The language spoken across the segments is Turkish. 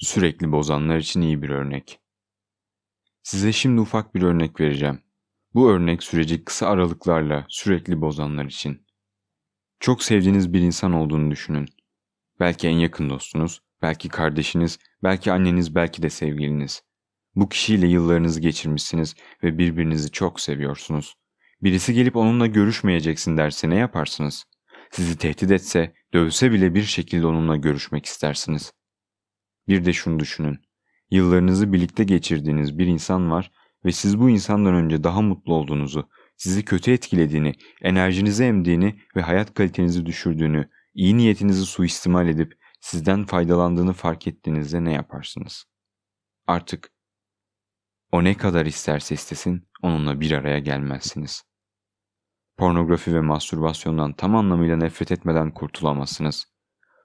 Sürekli bozanlar için iyi bir örnek. Size şimdi ufak bir örnek vereceğim. Bu örnek süreci kısa aralıklarla sürekli bozanlar için. Çok sevdiğiniz bir insan olduğunu düşünün. Belki en yakın dostunuz, belki kardeşiniz, belki anneniz, belki de sevgiliniz. Bu kişiyle yıllarınızı geçirmişsiniz ve birbirinizi çok seviyorsunuz. Birisi gelip onunla görüşmeyeceksin derse ne yaparsınız? Sizi tehdit etse, dövse bile bir şekilde onunla görüşmek istersiniz. Bir de şunu düşünün. Yıllarınızı birlikte geçirdiğiniz bir insan var ve siz bu insandan önce daha mutlu olduğunuzu, sizi kötü etkilediğini, enerjinizi emdiğini ve hayat kalitenizi düşürdüğünü, iyi niyetinizi suistimal edip sizden faydalandığını fark ettiğinizde ne yaparsınız? Artık o ne kadar isterse istesin onunla bir araya gelmezsiniz. Pornografi ve mastürbasyondan tam anlamıyla nefret etmeden kurtulamazsınız.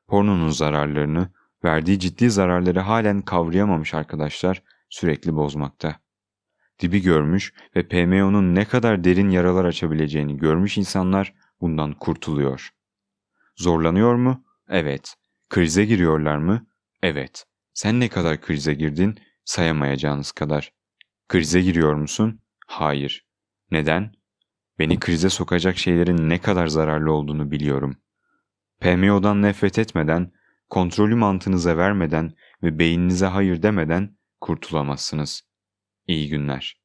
Pornonun zararlarını, verdiği ciddi zararları halen kavrayamamış arkadaşlar sürekli bozmakta. Dibi görmüş ve PMO'nun ne kadar derin yaralar açabileceğini görmüş insanlar bundan kurtuluyor. Zorlanıyor mu? Evet. Krize giriyorlar mı? Evet. Sen ne kadar krize girdin? Sayamayacağınız kadar. Krize giriyor musun? Hayır. Neden? Beni krize sokacak şeylerin ne kadar zararlı olduğunu biliyorum. PMO'dan nefret etmeden, kontrolü mantığınıza vermeden ve beyninize hayır demeden kurtulamazsınız. İyi günler.